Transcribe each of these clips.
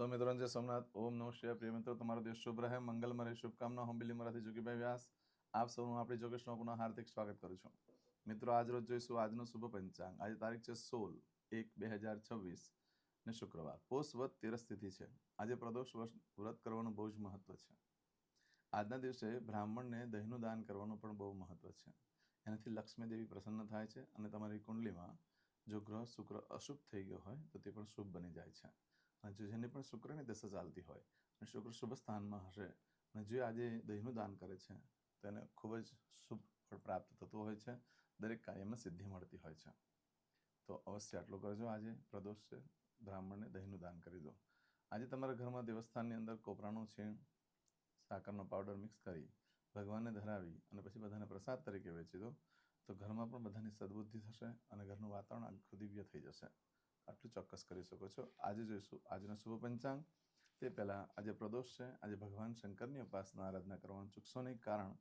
સો મિત્રો જય સોમનાથ, ઓમ નમઃ શિવાય. પ્રિય મિત્રો, તમારો દિવસ શુભ રહે. મંગલ રહે, શુભકામના. હું બિલ્લી મરાથી જોગીભાઈ વ્યાસ. આપ સૌનું આપણી જોગેશમાં પુનઃ હાર્દિક સ્વાગત કરું છું. મિત્રો, આજ રોજ જોઈશું આજનો શુભ પંચાંગ. આજે તારીખ છે સોળ એક બે હજાર છવ્વીસ ને શુક્રવાર. પોષ વધ તેરસ તિથિ છે. આજે પ્રદોષ વર્ષ વ્રત કરવાનું બહુ જ મહત્વ છે. આજના દિવસે બ્રાહ્મણને દહીંનું દાન કરવાનું પણ બહુ મહત્વ છે. એનાથી લક્ષ્મી દેવી પ્રસન્ન થાય છે અને તમારી કુંડલીમાં જો ગ્રહ શુક્ર અશુભ થઈ ગયો હોય તો તે પણ શુભ બની જાય છે. જો જેની પણ શુક્રની દશા ચાલતી હોય અને શુક્ર શુભ સ્થાનમાં હશે અને જે આજે દહીંનું દાન કરે છે તેને ખૂબ જ શુભ ફળ પ્રાપ્ત થતું હોય છે, દરેક કાર્યમાં સિદ્ધિ મળતી હોય છે. તો અવશ્ય આટલું કરજો આજે, પ્રદોષ છે, બ્રાહ્મણને દહીંનું દાન કરી દો. આજે તમારા ઘરમાં દેવસ્થાનની અંદર કોપરાનું છીણ, સાકરનો પાવડર મિક્સ કરી ભગવાનને ધરાવી અને પછી બધાને પ્રસાદ તરીકે વેચી દો, તો ઘરમાં પણ બધાની સદબુદ્ધિ થશે અને ઘરનું વાતાવરણ આખું દિવ્ય થઈ જશે. આટલું ચોક્કસ કરી શકો છો. આજે જોઈશું. આજનો શુભ પંચાંગ. તે પહેલાં આજે પ્રદોષ છે. આજે ભગવાન શંકરની ઉપાસના આરાધના કરવાનું ચૂકશો નહીં, કારણ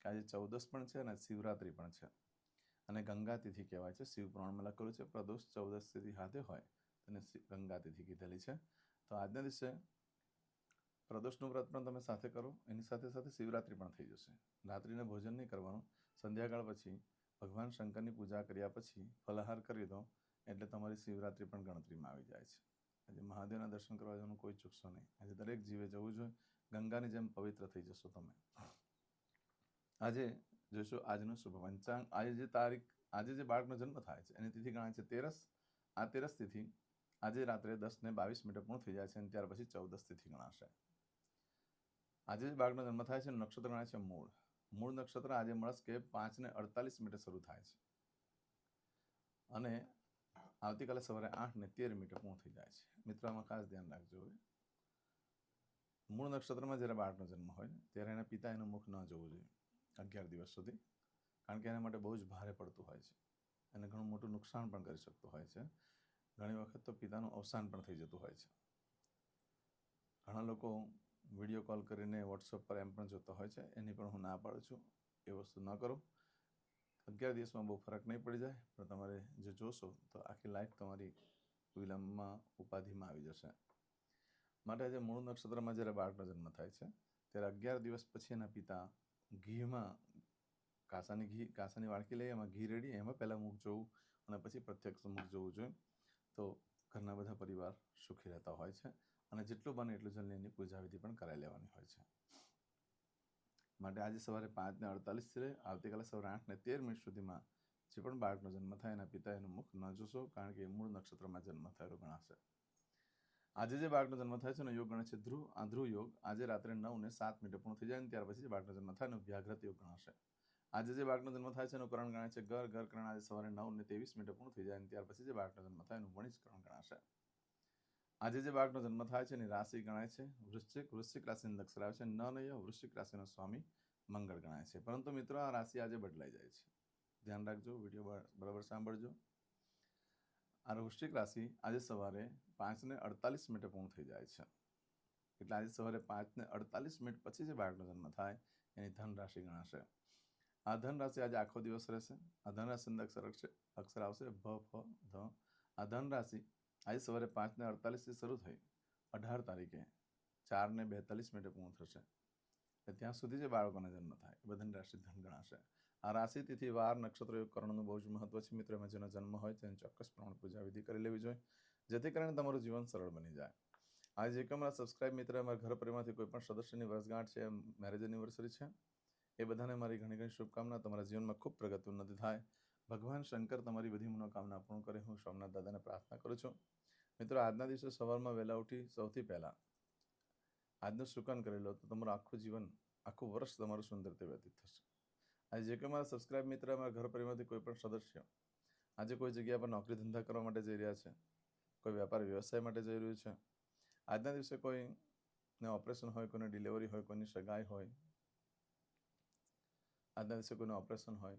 કે આજે ચૌદસ પણ છે અને શિવરાત્રિ પણ છે. અને ગંગા તિથિ કહેવાય છે. શિવ પુરાણમાં લખેલું છે, પ્રદોષ ચૌદસ તિથિ હાથે હોય. તેને ગંગા તિથિ કીધેલી છે. તો આજના દિવસે પ્રદોષનું વ્રત પણ તમે સાથે કરો. એની સાથે સાથે શિવરાત્રિ પણ થઈ જશે. રાત્રિને ભોજન નહીં કરવાનું. સંધ્યાકાળ પછી ભગવાન શંકરની પૂજા કર્યા પછી ફલાહાર કરી દો. એટલે તમારી શિવરાત્રિ પણ ગણતરીમાં આવી જાય છે. આજે મહાદેવના દર્શન કરવા જવાનું કોઈ ચૂકશો નહીં. આજે દરેક જીવે જવું જોઈએ. ગંગાની જેમ પવિત્ર થઈ જશો તમે. આજે જોઈશું આજનું શુભ પંચાંગ. આજે જે તારીખ, આજે જે બાળકનો જન્મ થાય છે, એની તિથિ ગણાય છે તેરસ. આ તેરસ તિથિ આજે રાત્રે દસ ને બાવીસ મિનિટે પૂર્ણ થઈ જાય છે અને ત્યાર પછી ચૌદસ તિથિ ગણાશે. આજે જે બાળકનો જન્મ થાય છે નક્ષત્ર ગણાય છે મૂળ. મૂળ નક્ષત્ર આજે મળસ કે પાંચ ને અડતાલીસ મિનિટે શરૂ થાય છે. અને આવતીકાલે સવારે આઠ ને તેર પૂર્ણ થઈ જાય છે. મિત્રોમાં ખાસ ધ્યાન રાખજો હવે. મૂળ નક્ષત્રમાં જ્યારે બાળકનો જન્મ હોય ત્યારે એના પિતા એનું મુખ ન જોવું જોઈએ અગિયાર દિવસ સુધી, કારણ કે એના માટે બહુ જ ભારે પડતું હોય છે અને ઘણું મોટું નુકસાન પણ કરી શકતું હોય છે. ઘણી વખત તો પિતાનું અવસાન પણ થઈ જતું હોય છે. ઘણા લોકો વીડિયો કોલ કરીને વોટ્સઅપ પર એમ પણ જોતા હોય છે, એની પણ હું ના પાડું છું, એ વસ્તુ ન કરો. અગિયાર દિવસમાં બહુ ફરક નહીં પડી જાય, પણ તમારે જો જોશો તો આખી લાઈફ તમારી વિલંબમાં ઉપાધિમાં આવી જશે. માટે આજે મૂળ નક્ષત્રમાં જ્યારે બાળકનો જન્મ થાય છે, ત્યારે અગિયાર દિવસ પછી એના પિતા ઘીમાં કાસાની ઘી, કાંસાની વાડકી લઈ, એમાં ઘી રેડી, એમાં પહેલાં મુખ જોવું અને પછી પ્રત્યક્ષ મુખ જોવું જોઈએ. તો ઘરના બધા પરિવાર સુખી રહેતા હોય છે અને જેટલું બને એટલું જલ્દી એની પૂજા વિધિ પણ કરાવી લેવાની હોય છે. માટે આજે સવારે પાંચને અડતાલીસ અડતાલીસથી આવતીકાલે સવારે આઠ ને તેર મિનિટ સુધીમાં જે પણ બાળકનો જન્મ થાય એના પિતા એનું મુખ ન જોશો, કારણ કે એ મૂળ નક્ષત્રમાં જન્મ થયેલો ગણાશે. આજે જે બાળકનો જન્મ થાય છે એનો યોગ ગણે છે ધ્રુવ. આ ધ્રુવ યોગ આજે રાત્રે નવ ને સાત મિનિટે પૂર્ણ થઈ જાય ને ત્યાર પછી જે બાળકનો જન્મ થાય એનો વ્યાઘ્રત યોગ ગણાશે. આજે જે બાળકનો જન્મ થાય છે એનું કરણ ગણાય છે ઘર. ઘર કરણ આજે સવારે નવ ને ત્રેવીસ મિનિટે પૂર્ણ થઈ જાય ને ત્યાર પછી જે બાળકનો જન્મ થાય એનું વણિજ કરણ ગણાશે. આજે જે બાળકનો જન્મ થાય છે એની રાશિ ગણાય છે. વૃશ્ચિક વૃશ્ચિક રાશિની અક્ષર આવે છે. ન નહીં વૃશ્ચિક રાશિનો સ્વામી મંગળ ગણાય છે. પરંતુ મિત્રો, આ રાશિ આજે બદલાઈ જાય છે. ધ્યાન રાખજો, વીડિયો બરાબર સાંભળજો. આ વૃશ્ચિક રાશિ આજે સવારે પાંચને અડતાલીસ મિનિટે પૂર્ણ થઈ જાય છે. એટલે આજે સવારે પાંચને અડતાલીસ મિનિટ પછી જે બાળકનો જન્મ થાય, એની ધન રાશિ ગણાશે. આ ધન રાશિ આજે આખો દિવસ રહેશે. આ ધન રાશિની અક્ષર અક્ષર આવશે ભ, ફ, ધ. આ ધન રાશિ આજે સવારે પાંચને અડતાલીસથી શરૂ થઈ, અઢાર તારીખે ચારને બેતાલીસ મિનિટે પૂર્ણ થશે. એટલે ત્યાં સુધી જે બાળકોને જન્મ થાય, એ બધાની રાશિ ધન ગણાશે. આ રાશિ તિથિ વાર, નક્ષત્ર યોગ કરવાનું બહુ જ મહત્વ છે. મિત્રો, એમાં જેનો જન્મ હોય તેને ચોક્કસ પ્રમાણે પૂજા વિધિ કરી લેવી જોઈએ, જેથી કરીને તમારું જીવન સરળ બની જાય. આજે અમારા સબસ્ક્રાઇબ મિત્ર અમારા ઘર પરિવારમાંથી કોઈ પણ સદસ્યની વર્ષગાંઠ છે મેરેજ એનિવર્સરી છે, એ બધાને મારી ઘણી ઘણી શુભકામના. તમારા જીવનમાં ખૂબ પ્રગતિ ઉન્નતિ થાય. ભગવાન શંકર તમારી બધી મનોકામના પૂર્ણ કરે. હું સોમનાથ દાદાને પ્રાર્થના કરું છું. મિત્રો, આજના દિવસે સવારમાં વહેલા ઉઠી સૌથી પહેલાં આજનું સુકન કરેલો તો તમારું આખું જીવન, આખું વર્ષ તમારું સુંદર રીતે વ્યતીત થશે. આજે જે કે મારા સબસ્ક્રાઇબ મિત્ર, મારા ઘર પરિવારમાંથી કોઈ પણ સદસ્ય આજે કોઈ જગ્યા પર નોકરી ધંધા કરવા માટે જઈ રહ્યા છે, કોઈ વેપાર વ્યવસાય માટે જઈ રહ્યું છે, આજના દિવસે કોઈને ઓપરેશન હોય, કોઈને ડિલિવરી હોય, કોઈની સગાઈ હોય, આજના દિવસે કોઈનું ઓપરેશન હોય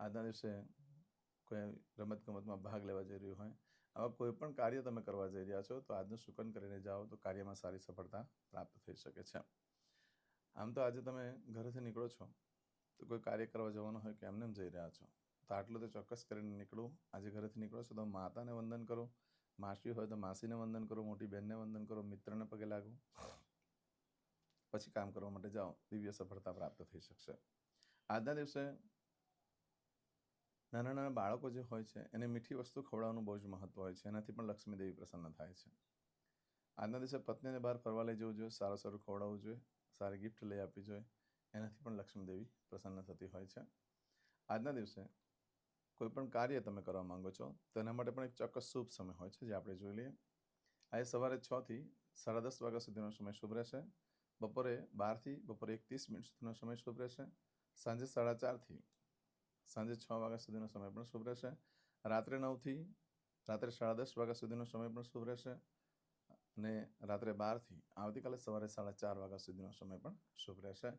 આજના દિવસે કોઈ રમતગમતમાં ભાગ લેવા જઈ રહ્યું હોય, આવા કોઈ પણ કાર્ય તમે કરવા જઈ રહ્યા છો, તો આજનું સુકન કરીને જાઓ તો કાર્યમાં સારી સફળતા પ્રાપ્ત થઈ શકે છે. આમ તો આજે તમે ઘરેથી નીકળો છો, તો કોઈ કાર્ય કરવા જવાનું હોય કે એમને જઈ રહ્યા છો, તો આટલું તો ચોક્કસ કરીને નીકળો. આજે ઘરેથી નીકળો છો તો માતાને વંદન કરો, માસી હોય તો માસીને વંદન કરો, મોટી બહેનને વંદન કરો, મિત્રને પગે લાગો. પછી કામ કરવા માટે જાઓ, દિવ્ય સફળતા પ્રાપ્ત થઈ શકશે. આજના દિવસે નાના નાના બાળકો જે હોય છે, એને મીઠી વસ્તુ ખવડાવવાનું બહુ જ મહત્વ હોય છે. એનાથી પણ લક્ષ્મી દેવી પ્રસન્ન થાય છે. આજના દિવસે પત્નીને બહાર ફરવા લઈ જવું જોઈએ, સારું સારું ખવડાવવું જોઈએ, સારી ગિફ્ટ લઈ આપવી જોઈએ. એનાથી પણ લક્ષ્મી દેવી પ્રસન્ન થતી હોય છે. આજના દિવસે કોઈ પણ કાર્ય તમે કરવા માંગો છો તો એના માટે પણ એક ચોક્કસ શુભ સમય હોય છે, જે આપણે જોઈ લઈએ. આજે સવારે છથી સાડા દસ વાગ્યા સુધીનો સમય શુભ રહેશે. બપોરે બારથી બપોરે એક ત્રીસ મિનિટ સુધીનો સમય શુભ રહેશે. સાંજે સાડા ચારથી સાંજે છ વાગ્યા સુધીનો સમય પણ શુભ રહેશે. રાત્રે નવથી રાત્રે સાડા દસ વાગ્યા સુધીનો સમય પણ શુભ રહેશે અને રાત્રે બારથી આવતીકાલે સવારે સાડા ચાર વાગ્યા સુધીનો સમય પણ શુભ રહેશે.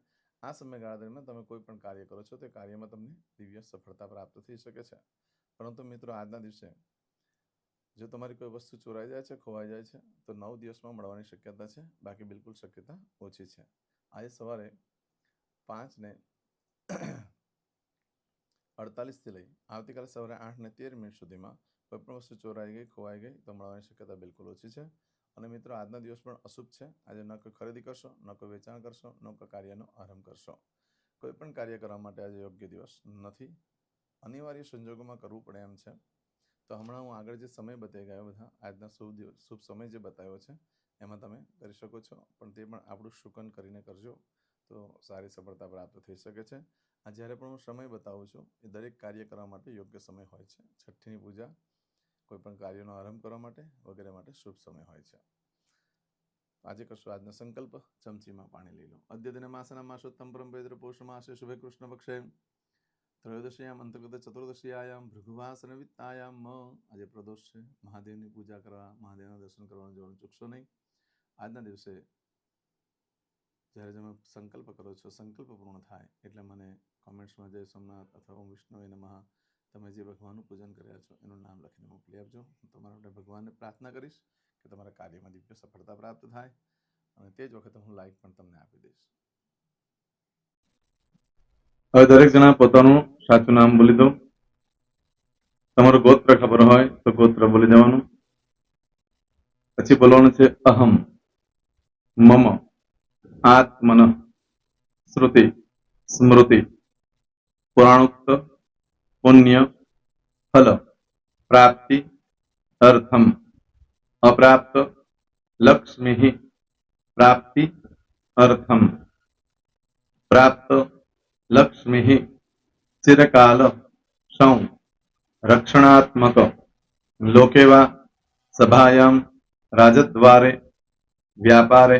આ સમયગાળા દરમિયાન તમે કોઈ પણ કાર્ય કરો છો તે કાર્યમાં તમને દિવ્ય સફળતા પ્રાપ્ત થઈ શકે છે. પરંતુ મિત્રો, આજના દિવસે જો તમારી કોઈ વસ્તુ ચોરાઈ જાય છે, ખોવાઈ જાય છે, તો નવ દિવસમાં મળવાની શક્યતા છે. બાકી બિલકુલ શક્યતા ઓછી છે. આજે સવારે પાંચ ને અડતાલીસથી લઈ આવતીકાલે સવારે આઠને તેર મિનિટ સુધીમાં કોઈ પણ વસ્તુ ચોરાઈ ગઈ, ખોવાઈ ગઈ, તો મળવાની શક્યતા બિલકુલ ઓછી છે. અને મિત્રો, આજના દિવસ પણ અશુભ છે. આજે ન કોઈ ખરીદી કરશો, ન કોઈ વેચાણ કરશો, ન કોઈ કાર્યનો આરંભ કરશો. કોઈ પણ કાર્ય કરવા માટે આજે યોગ્ય દિવસ નથી. અનિવાર્ય સંજોગોમાં કરવું પડે એમ છે. તો હમણાં હું આગળ જે સમય બતાવી ગયો બધા, આજના શુભ દિવસ શુભ સમય જે બતાવ્યો છે, એમાં તમે કરી શકો છો. પણ તે પણ આપણું શુકન કરીને કરજો. તો સારી સફળતા પ્રાપ્ત થઈ શકે છે. આ જ્યારે પણ હું સમય બતાવું છું, એ દરેક કાર્ય કરવા માટે યોગ્ય સમય હોય છે. છઠ્ઠીની પૂજા કોઈ પણ કાર્યનો આરંભ કરવા માટે વગેરે માટે શુભ સમય હોય છે. આજે કરશું આજનો સંકલ્પ, ચમચીમાં પાણી લઈ લો. અદ્યતન માસના માસોત્તમ પરમ પવિત્ર પૌષ માસે શુભે કૃષ્ણ પક્ષે. ત્રયોદશીયામ, અંતર્ગત ચતુર્દશીયામ ભૃગુવાસન મ આજે પ્રદોષ છે. મહાદેવની પૂજા કરવા, મહાદેવના દર્શન કરવાનું જવાનું ચૂકશો નહીં. આજના દિવસે જ્યારે તમે સંકલ્પ કરો છો, સંકલ્પ પૂર્ણ થાય એટલે મને કોમેન્ટ્સમાં જય સોમનાથ અથવા ઓમ વિષ્ણુ નમઃ. તમે જે ભગવાનનું પૂજન કર્યા છો, એનું નામ લખીને મોકલી આપજો. હું તમારા માટે ભગવાનને પ્રાર્થના કરીશ કે તમારા કાર્યમાં દિવ્ય સફળતા પ્રાપ્ત થાય અને તે જ વખતે હું લાઈક પણ તમને આપી દઈશ. હવે દરેક જણા પોતાનું સાચું નામ બોલી દો. તમારું ગોત્ર ખબર હોય તો ગોત્ર બોલી દેવાનું. પછી બોલવાનું છે અહમ, મમ. आत्मन, श्रुति, स्मृति, पुराणोक्त, पुण्य, फल, प्राप्ति, अर्थम, अप्राप्त, लक्ष्मी ही प्राप्ति, अर्थम, प्राप्त, लक्ष्मी ही चिरकाल सौ रक्षणात्मक लोकेवा सभायां, राजद्वारे, व्यापारे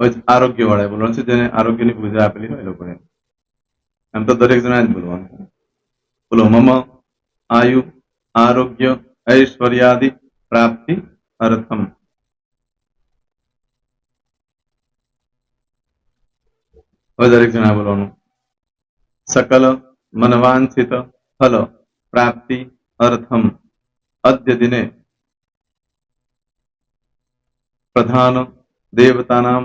આરોગ્ય વાળા બોલવાનું છે જેને આરોગ્યની પૂજા આપેલી હોય એ લોકોએ એમ તો દરેક જણા જ બોલવાનું છે બોલો મમ આયુ આરોગ્ય ઐશ્વર્યાદિ પ્રાપ્તિ અર્થમ હવે દરેક જણા બોલવાનું સકલ મનવાંછિત ફલ પ્રાપ્તિ અર્થમ અદ્ય દિને પ્રધાન દેવતાનામ